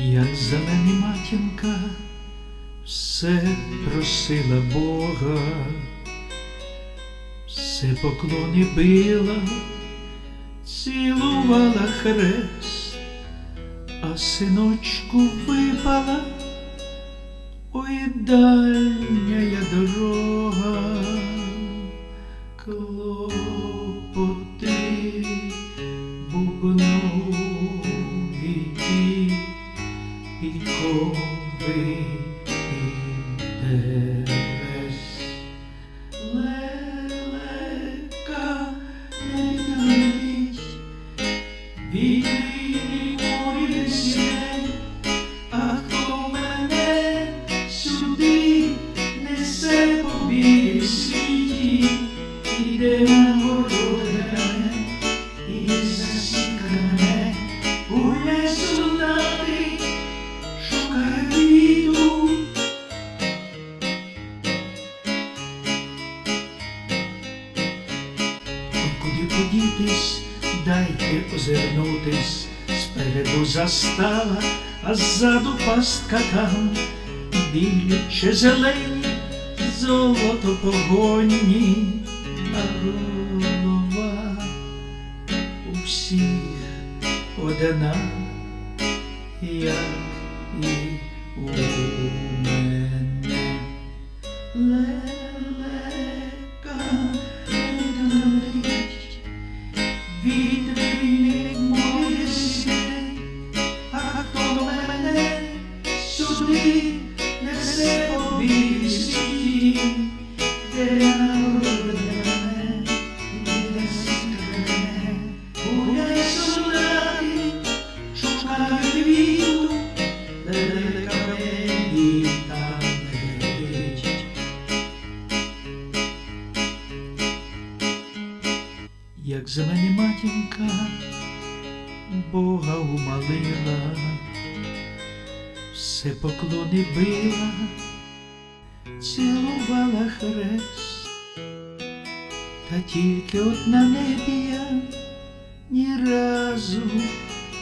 як за мене матінка, все просила Бога, все поклони била, цілувала хрест, а синочку випала, ой дальня дорога, клопоти бубнові підкови інтерес. Лелека не навіть війни подітись, дайте озирнутись, спереду застава, а ззаду пастка там, білі чи зелені, золото погонні, а голова у всіх одна, як і у мене. heat як за мене матінка Бога умалила, все поклони била, цілувала хрест, та тільки от на небі я ні разу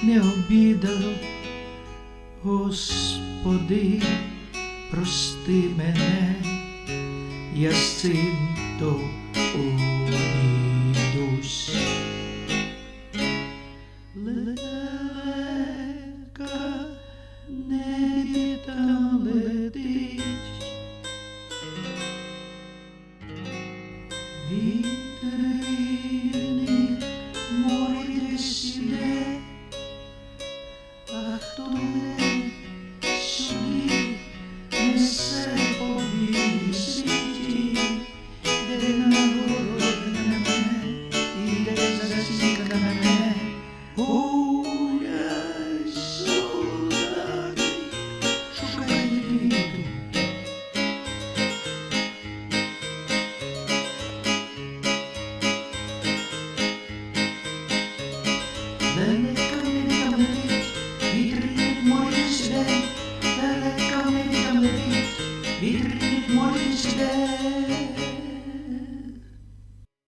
не обідав, Господи, прости мене, я з цим то